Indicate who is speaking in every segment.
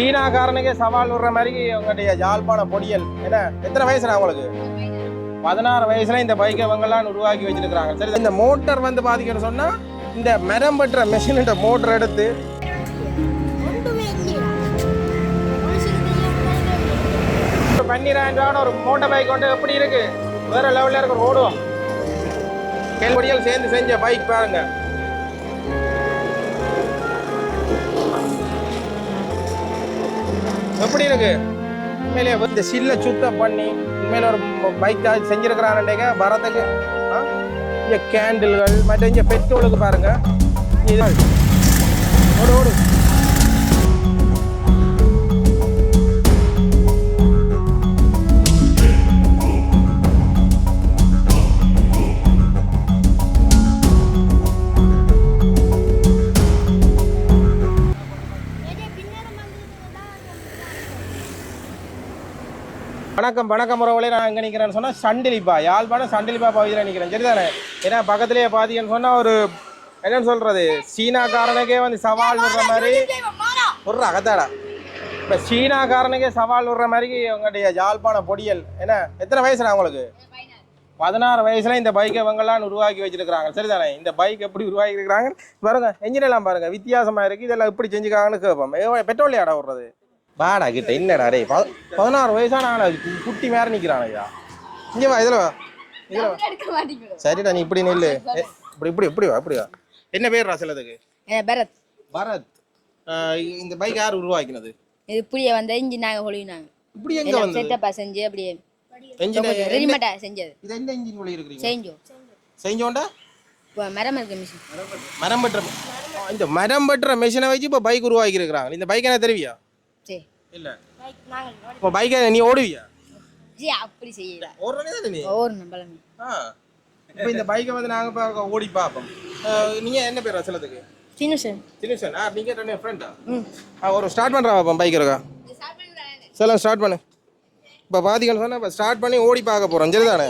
Speaker 1: சீனாக்காரனுக்கே சவால் விடுற மாதிரி உங்களுடைய யாழ்ப்பாண பொடியல். என்ன? எத்தனை வயசுனா உங்களுக்கு? பதினாறு வயசுல இந்த பைக்கை இவங்கெல்லாம் உருவாக்கி வச்சிருக்காங்க சரி இந்த மோட்டார் வந்து பாத்தீங்கன்னு சொன்னா இந்த மரம் பற்ற மெஷின் மோட்டர் எடுத்து பன்னிரெண்டாயிரம் ரூபாய் ஒரு மோட்டார் பைக் வந்து எப்படி இருக்கு? வேற லெவல்ல இருக்கு ஓடுவோம் கேள்வடியால் சேர்ந்து செஞ்ச பைக் பாருங்க. எப்படி இருக்கு? உண்மையிலேயே இந்த சில்ல சுத்தம் பண்ணி உண்மையில ஒரு பைக் செஞ்சிருக்கிறான்டேங்க வரதுக்கு ஆ? இங்க கேண்டில்கள் மற்ற இங்க பெட்ரோலுக்கு பாருங்க. இது ஓடு ஓடு. வணக்கம் வணக்கம் உறவுகளே. நான் எங்கே நிற்கிறேன்னு சொன்னால் சண்டிலிப்பா. யாழ்ப்பாணம் சண்டிலிப்பா பகுதியில் நிற்கிறேன் சரிதானே? ஏன்னா பக்கத்துலேயே பார்த்தீங்கன்னு சொன்னால் ஒரு என்னன்னு சொல்கிறது சீனாக்காரனுக்கே வந்து சவால் விடுற மாதிரி. ஒரு அகத்தாடா. இப்போ சீனாக்காரனுக்கே சவால் விடுற மாதிரி உங்களுடைய யாழ்ப்பாண பொடியல். என்ன? எத்தனை வயசுனா உங்களுக்கு? பதினாறு வயசுல இந்த பைக்கை இவங்கெல்லாம் உருவாக்கி வச்சிருக்கிறாங்க. சரிதானே? இந்த பைக் எப்படி உருவாக்கி இருக்கிறாங்க பாருங்க. engine எல்லாம் பாருங்க. வித்தியாசமா இருக்கு. இதெல்லாம் எப்படி செஞ்சுக்காங்கன்னு கேட்போம். பெட்ரோல் ஏடா விடுறது வாடா கிட்ட என்னடா டேய் பத- பதினாறு வயசான கு- குட்டி மேல நிக்கிறான் ஐயா. இங்க வா இதுல வா. இதுல சரிடா நீ இப்படி நில்லு. இப்படி இப்படி இப்படி வா இப்படி வா. என்ன பேர் ராசலதுக்கு
Speaker 2: பரத்.
Speaker 1: பரத். இந்த பைக் யார் உருவாக்கினது?
Speaker 2: இது புளிய வந்த இஞ்சி நாங்க ஒளிவினாங்க
Speaker 1: இப்படி எங்க வந்தது?
Speaker 2: செட்டப்பா செஞ்சு அப்படியே ரெடிமேட்டா செஞ்சது.
Speaker 1: இது என்ன இன்ஜின் ஒளி இருக்கிறீங்க
Speaker 2: செஞ்சோம்.
Speaker 1: செஞ்சோண்டா
Speaker 2: மரம் இருக்கு மிஷின்
Speaker 1: மரம் வெட்டுற இந்த மரம் வெட்டுற மிஷினை வச்சு இப்போ பைக் உருவாக்கி இருக்கிறாங்க இந்த பைக் என்ன தெரிவியா? இல்ல.
Speaker 3: நாங்கள்
Speaker 1: இப்போ பைக்கை நீ ஓடுவியா?
Speaker 2: சரி அப்படி செய்யல.
Speaker 1: தானே நீ? ஆ. இப்போ இந்த பைக்கை வந்து நாங்கள் இப்போ ஓடி பார்ப்போம் அஹ், நீங்க என்ன பேர் சிலதுக்கு?
Speaker 2: சின்ன சார்
Speaker 1: தினேஷன் ஆ நீங்க ரெண்டு ஃப்ரெண்டா ஆ? ஒரு ஸ்டார்ட் பண்ணுறா பார்ப்போம் பைக் இருக்கா? சொல்ல ஸ்டார்ட் பண்ணு இப்போ பார்த்தீங்கன்னு சொன்னால் இப்போ ஸ்டார்ட் பண்ணி ஓடி பார்க்க போகிறோம் சரிதானே?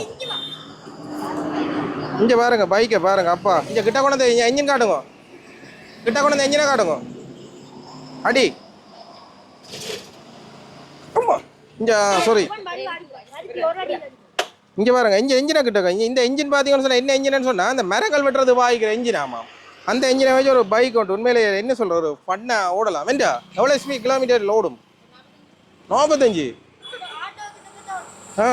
Speaker 1: இங்கே பாருங்க பைக்கை பாருங்க அப்பா. இங்கே கிட்ட கொண்டு வந்து காட்டுங்க. கிட்ட கொண்டு வந்து என்ஜினை காட்டுங்க. அடி. இங்கே சாரி இங்கே பாருங்க இங்கே என்ஜினை கிட்ட இங்க இந்த இன்ஜின் பார்த்தீங்கன்னு சொன்னால் என்ன இன்ஜின்னு சொன்னால் அந்த மரங்கள் வெட்டுறது வாய்க்கிற இன்ஜின் ஆமாம் அந்த இன்ஜினை வச்சு ஒரு பைக் உண்டு. உண்மையிலே என்ன சொல்ற ஒரு ஃபன்னாக ஓடலாம். வேண்டா எவ்வளோ ஸ்பீட் கிலோமீட்டர் ஓடும்? நாற்பத்தஞ்சு ஆ.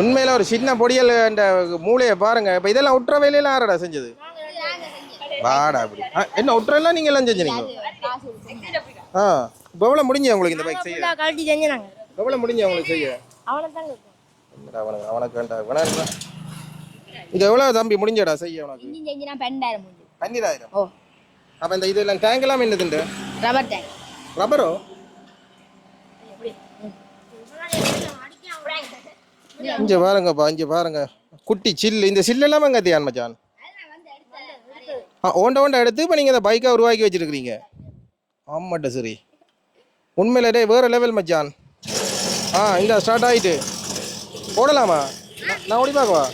Speaker 1: உண்மையில ஒரு சின்ன பொடியல் அந்த மூளையை பாருங்க. இப்போ இதெல்லாம் உற்ற வேலையெல்லாம் யாரடா செஞ்சது? வாடா அப்படி. என்ன உற்றெல்லாம் நீங்க எல்லாம் செஞ்சீங்க ஆ. இப்போ எவ்வளோ முடிஞ்சு உங்களுக்கு இந்த பைக் செய்ய?
Speaker 3: கழட்டி செஞ்சு நாங்கள்
Speaker 1: எவ்வளோ முடிஞ்சு உங்களுக்கு செய்ய?
Speaker 3: அவனை தாங்க
Speaker 1: என்னடா அவனுக்கு அவனுக்கு வேண்டாம் வேணாம் இது எவ்வளோ தம்பி? முடிஞ்சடா செய்ய உனக்கு?
Speaker 2: இஞ்சி செஞ்சுனா பன்னெண்டாயிரம் முடிஞ்சு.
Speaker 1: பன்னீராயிரம்?
Speaker 2: ஓ.
Speaker 1: அப்போ இந்த இதெல்லாம் டேங்க் எல்லாம் என்னதுண்டு
Speaker 2: ரப்பர் டேங்க்
Speaker 1: ரப்பரோ இங்க பாருங்கப்பா இங்க பாருங்க. குட்டி சில்லு இந்த சில்லு எல்லாம் அங்கே தியான் மச்சான்? ஆ ஓண்ட ஓண்ட எடுத்து இப்போ நீங்கள் இந்த பைக்கை உருவாக்கி வச்சிருக்கிறீங்க. ஆமாட்ட சரி. உண்மையில டேய் வேறு லெவல் மச்சான். ஆ இந்த ஸ்டார்ட் ஆகிட்டு ஓடலாமா நான்- ஓடி பார்க்கவா?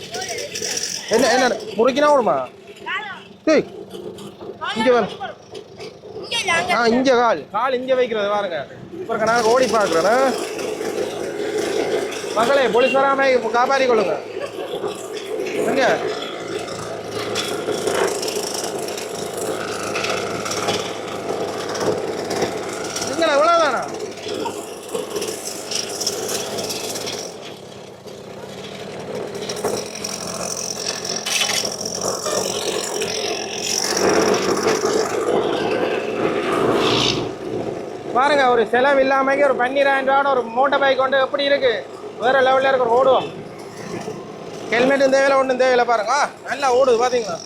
Speaker 1: என்ன என்ன முறுக்கினா ஓடுமா? டேய் இங்கே வர ஆ இங்கே கால். கால் இங்கே வைக்கிறது பாருங்க. இப்போ நான் ஓடி பார்க்குறேன் மகளே போலீஸ் வராமல் காப்பாற்றி கொள்ளுங்க. எங்க எங்கடா இவ்வளோதானா பாருங்க ஒரு செலவு இல்லாம ஒரு பன்னிராயிரம் ரூபாய் ஒரு மோட்டர் பைக் கொண்டு எப்படி இருக்கு? வேற லெவலில் இருக்க ஓடுவோம். ஹெல்மெட்டும் தேவையில்ல ஒன்றும் தேவையில்ல பாருங்க. நல்லா ஓடுது பார்த்தீங்களா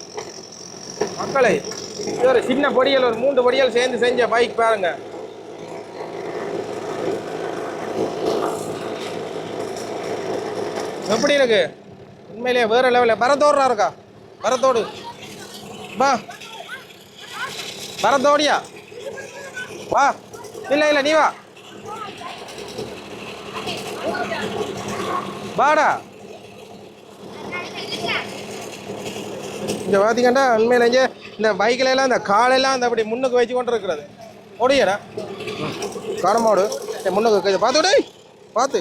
Speaker 1: மக்களை இது ஒரு சின்ன பொடியல் ஒரு மூன்று பொடியல் சேர்ந்து செஞ்ச பைக் பாருங்க. எப்படி இருக்கு? உண்மையிலேயே வேற லெவலில் பரத்தோடுறா இருக்கா? பரத்தோடு வா. பரத்தோடியா வா. இல்லை இல்லை நீ வா. வாடா. இங்கே பார்த்தீங்கன்னா உண்மையில இங்கே இந்த பைக்கில் எல்லாம் இந்த காலெல்லாம் அந்த அப்படி முன்னுக்கு வச்சு கொண்டு இருக்கிறது. ஓடியடா. காரமாடு முன்னுக்கு பார்த்து விடு. பார்த்து.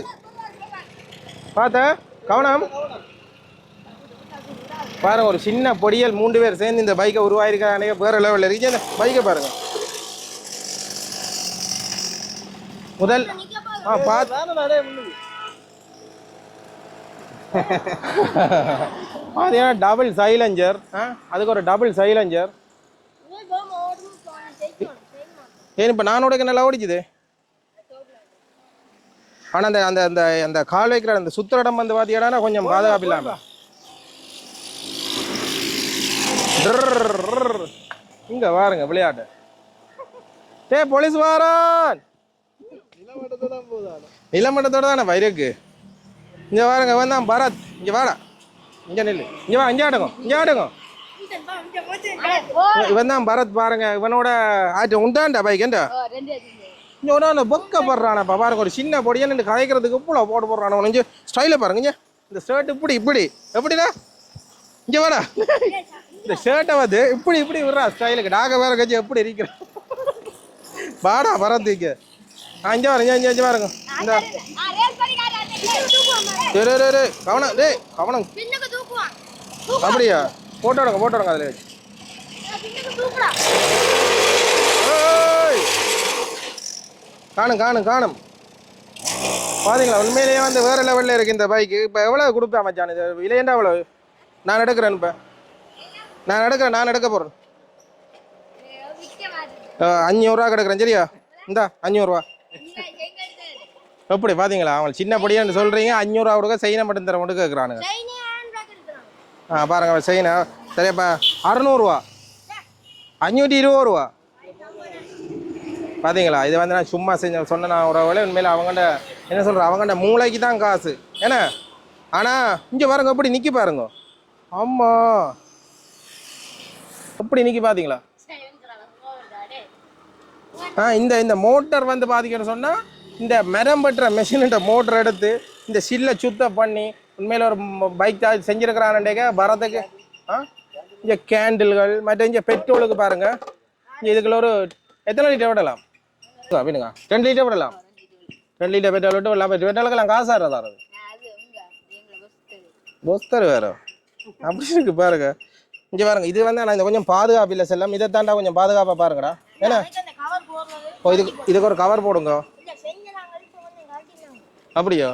Speaker 1: பார்த்த? கவனம். பாருங்க ஒரு சின்ன பொடியல் மூன்று பேர் சேர்ந்து இந்த பைக்கை உருவாயிருக்காங்க வேற லெவலில் இருக்கு. இந்த பைக்கை பாருங்க. முதல் ஆ பார்த்து பார்த்தீங்கன்னா டபுள் சைலஞ்சர் அதுக்கு ஒரு டபுள் சைலஞ்சர் ஏன் இப்போ நான் நல்லா ஓடிச்சுது ஆனால் அந்த அந்த அந்த அந்த கால் வைக்கிற அந்த சுத்துற இடம் வந்து பார்த்தீங்கன்னா கொஞ்சம் பாதுகாப்பு இல்லாமல் இங்கே வாருங்க விளையாட்டு. டே போலீஸ் வாரான்! நிலமட்டத்தோட தானே வைரக்கு இங்க பாருங்க வந்தான் பரத். இங்க வாடா. இங்க நில்லு. இங்க வா இங்க ஆடுங்க. இங்க ஆடுங்க. இவன் தான் பரத் பாருங்க. இவனோட ஆச்சு உண்டாண்டா பைக் ஏண்டா
Speaker 2: ஓ
Speaker 1: பொக்க போடுறானப்பா பாருங்க ஒரு சின்ன பொடியா நின்று கதைக்கிறதுக்கு இவ்வளோ போட்டு போடுறான். அவன் இங்கே ஸ்டைலில் பாருங்க இந்த ஷர்ட் இப்படி இப்படி. எப்படிடா? இங்க வாடா. இந்த ஷர்ட்டை வந்து இப்படி இப்படி விடுறா ஸ்டைலுக்கு டாக வேற கஞ்சி எப்படி இருக்கிற வாடா பரத்துக்கு அஞ்சு வரேன் அஞ்சு அஞ்சு பாருங்க இந்த
Speaker 2: ஆ ரேஸ் பண்ணி
Speaker 1: கவனம் டேய் கவனம் அப்படியா போட்டு விடுங்க போட்டு விடுங்க அதில் வச்சு காணும் காணும் காணும் பாருங்களா உண்மையிலேயே வந்து வேற லெவலில் இருக்கு இந்த பைக்கு இப்போ எவ்வளோ கொடுப்பேன் மச்சான் இது விலையண்டா எவ்வளோ நான் எடுக்கிறேன் இப்போ நான் எடுக்கிறேன் நான் எடுக்க
Speaker 2: போகிறேன்
Speaker 1: அஞ்சூறுரூவா கிடக்குறேன் சரியா இந்தா அஞ்சூறுரூவா எப்படி பாத்தீங்களா? அவங்க சின்ன படியான்னு சொல்றீங்க அஞ்சூறுரூவா கொடுக்க செய்யணும் மட்டும் தர மட்டும் கேட்குறானுங்க ஆ பாருங்க செய்யணும் சரியாப்பா அறநூறுவா. அஞ்சூற்றி இருபது ரூபா பாத்தீங்களா? இது வந்து நான் சும்மா செஞ்ச சொன்ன நான் ஒரு வேலை உண்மையில அவங்கள்ட்ட என்ன சொல்ற அவங்கள்ட்ட மூளைக்கு தான் காசு. ஏன்னா ஆனா இங்க பாருங்க எப்படி நிக்கி பாருங்க. ஆமா எப்படி நிக்கி பாத்தீங்களா? ஆ இந்த இந்த மோட்டார் வந்து பாத்தீங்கன்னு சொன்னா இந்த மரம் பட்டுற மெஷின்ன்ற மோட்டர் எடுத்து இந்த சில்லை சுத்தம் பண்ணி உண்மையில் ஒரு பைக் சார்ஜ் செஞ்சிருக்கிறான்டேக்க வரதுக்கு ஆ? இங்கே கேண்டில்கள் மற்ற இங்கே பெட்ரோலுக்கு பாருங்கள் இங்கே இதுக்குள்ள ஒரு எத்தனை லிட்டர் விடலாம்? அப்படிங்க ரெண்டு லிட்டர் விடலாம். ரெண்டு லிட்டர் பெட்ரோல் விட்டு விடலாம். பெட்ரோலுக்கெல்லாம் காசு ஆடுறதா அது? பொஸ்தர் வேற. அப்படி இருக்கு பாருங்க. இங்கே பாருங்க. இது வந்து நான் இந்த கொஞ்சம் பாதுகாப்பு இல்லை செல்லம். இதை தாண்டா கொஞ்சம் பாதுகாப்பாக பாருங்கடா. ஏன்னா ஓ இதுக்கு இதுக்கு ஒரு கவர் போடுங்க
Speaker 3: இல்ல செஞ்சு நாங்க இப்போ கொஞ்சம் காட்டினாங்க
Speaker 1: அப்படியோ?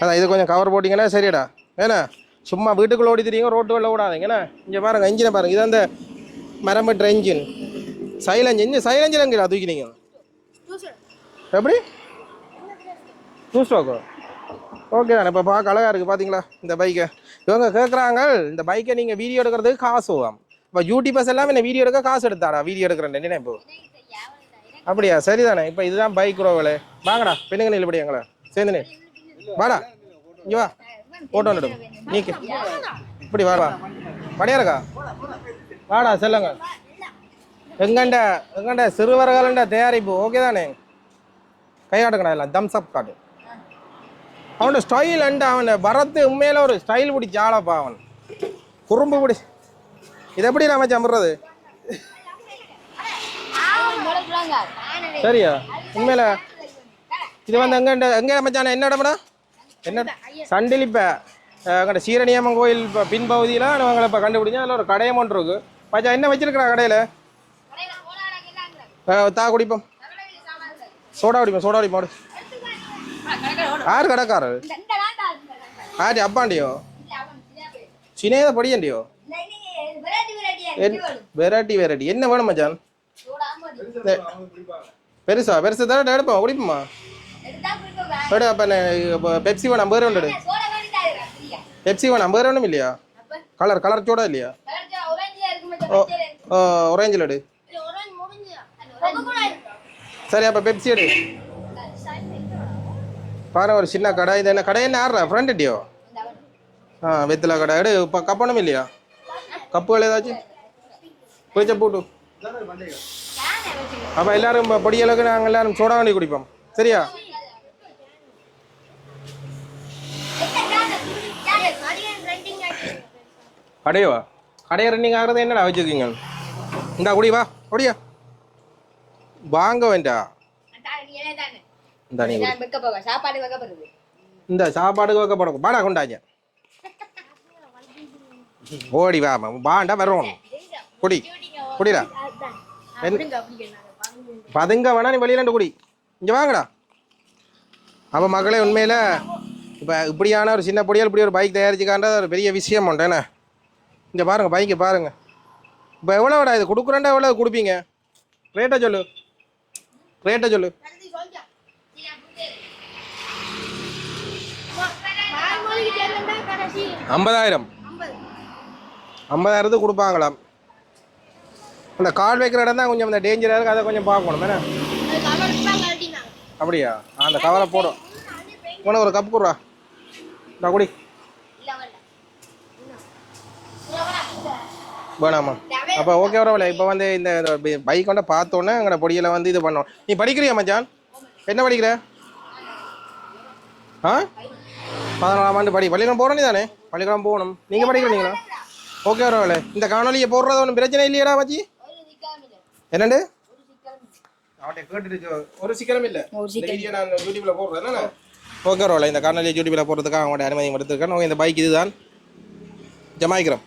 Speaker 1: அதான் இது கொஞ்சம் கவர் போட்டிங்கன்னா சரிடா ஏன்னா சும்மா வீட்டுக்குள்ளே ஓடி தெரியுங்க ரோட்டு ஓடாதீங்க ஏன்னா இங்கே பாருங்க இன்ஜினை பாருங்க. இது அந்த மரம் பெற்ற இன்ஜின் சைலஞ்ச் இன்ஜின் சைலஞ்சில் எங்கே தூக்கினீங்க? எப்படி? டூ ஸ்டோக்கோ ஓகே தானே இப்போ பார்க்க அழகாக இருக்குது பார்த்தீங்களா இந்த பைக்கை இவங்க கேட்குறாங்க இந்த பைக்கை நீங்கள் வீடியோ எடுக்கிறதுக்கு காசு ஆகும் இப்போ யூடியூபர்ஸ் எல்லாம் என்ன வீடியோ எடுக்க காசு எடுத்தாடா வீடியோ எடுக்கிறேன் நினைப்பு? அப்படியா சரிதானே. இப்போ இதுதான் பைக் ரோவலு வாங்கடா பெண்ணுங்க நில்லுபடி எங்களை. சேர்ந்து நில் வாடா இங்கே வா. போட்டோ நடு நீக்கு. இப்படி வா வா. படையாருக்கா வாடா செல்லுங்க. எங்கண்ட எங்கண்ட சிறுவர்கள்ட தயாரிப்பு ஓகே தானே? கையாட்டுக்கடா எல்லாம் தம்ஸ் அப் காட்டு. அவனோட ஸ்டைல் அண்ட் அவன் பரத்து உண்மையில ஒரு ஸ்டைல் பிடிச்ச ஆளப்பா அவன். குறும்பு பிடி இது எப்படி நம்ம சம்புறது சரியா? உண்மையில இது வந்து எங்க எங்க மச்சான என்ன இடம்டா என்ன சண்டிலிப்ப. அங்கே சீரணியம்மன் கோயில் இப்போ பின்பகுதியில் அவங்களை இப்போ கண்டுபிடிச்சா அதில் ஒரு கடையம் ஒன்று இருக்கு. மச்சான் என்ன வச்சிருக்கிறா கடையில்? தா குடிப்போம். சோடா குடிப்போம் சோடா குடிப்போம் ஓடு. யார் கடைக்காரர்? ஆடி அப்பாண்டியோ? சினேத பொடியண்டியோ?
Speaker 2: Variety
Speaker 1: variety variety. என்ன வேணும் மச்சான்? பெருசா பெருசு தர எடுப்போம் குடிப்போமா?
Speaker 2: சோடா
Speaker 1: இல்லையா கலர்
Speaker 2: ஆரஞ்சியா இருக்கு மச்சான்
Speaker 1: ஓ
Speaker 2: பச்சையில இருக்கு.
Speaker 1: ஓ ஒரேஞ்சில் எடு
Speaker 3: இது ஒரு நாள் முடிஞ்சு
Speaker 2: அந்த orange
Speaker 1: சரி அப்போ பெப்சி எடு பாரு ஒரு சின்ன கடை இது என்ன கடை என்ன ஆடுறா ஃப்ரெண்ட்
Speaker 2: அவன்.
Speaker 1: ஆ வெத்தில கடை எடு இப்போ கப்பணும் இல்லையா கப்புகள் ஏதாச்சும் போய்ச்ச போட்டு அப்போ எல்லாரும் பொடியளவுக்கு நாங்கள் எல்லாரும் சோடா வண்டி குடிப்போம் சரியா கடையவா? கடையை ரன்னிங் ஆகிறது என்னடா வச்சுருக்கீங்க? இந்தா குடி வா குடியா. வாங்க வேண்டா. இந்தா நீ
Speaker 2: இந்த சாப்பாடு வைக்க போறது
Speaker 1: சாப்பாடுக்கு வைக்கப்படும் கொண்டாங்க. ஓடி வா வாண்டா வரணும் குடி குடிடா. பதுங்க வேணா நீ வெளியில குடி. இங்க வாங்கடா. அப்போ மகளே உண்மையில இப்போ இப்படியான ஒரு சின்ன பொடியால் இப்படி ஒரு பைக் தயாரிச்சுக்காண்ட ஒரு பெரிய விஷயம் உண்டு என்ன? இங்க பாருங்க பைக்கை பாருங்க. இப்போ எவ்வளோடா இது? கொடுக்குறேன்டா எவ்வளோ கொடுப்பீங்க. ரேட்டை சொல்லு. ரேட்டை சொல்லு. ஐம்பதாயிரம்.
Speaker 3: ஐம்பது.
Speaker 1: ஐம்பதாயிரத்துக்கு கொடுப்பாங்களாம். இந்த கால் வைக்கிற இடம் தான் கொஞ்சம் இந்த டேஞ்சராக இருக்குது அதை கொஞ்சம் பார்க்கணும். என்ன? அப்படியா? அந்த கவரை போடும் உனக்கு ஒரு கப் கொடுறா. நான் குடி
Speaker 2: இல்ல வேண்டாம்
Speaker 1: வேணாமா அப்போ ஓகே வரவில்ல இப்போ வந்து இந்த பைக் கொண்ட பார்த்தோன்னே எங்களோட பொடியில் வந்து இது பண்ணோம். நீ படிக்கிறியா மச்சான்? என்ன படிக்கிற? ஆ? பதினாலாம் ஆண்டு படி. பள்ளிக்கூடம் போகிறோம் நீ தானே பள்ளிக்கூடம் போகணும். நீங்கள்? படிக்கிறீங்களா ஓகே வரவில்ல இந்த காணொலியை போடுறது ஒன்றும் பிரச்சனை இல்லையாடா மச்சி என்னண்டு?
Speaker 2: ஒரு
Speaker 1: சிக்கனம் இல்லை. நான் யூடியூப்ல போடுறேன் ஓகே வரவில்ல இந்த காணொலியை யூடியூப்ல போடுறதுக்காக அவங்களோட அனுமதி எடுத்திருக்கேன் இந்த பைக் இதுதான். ஜமாய்க்கிறோம்.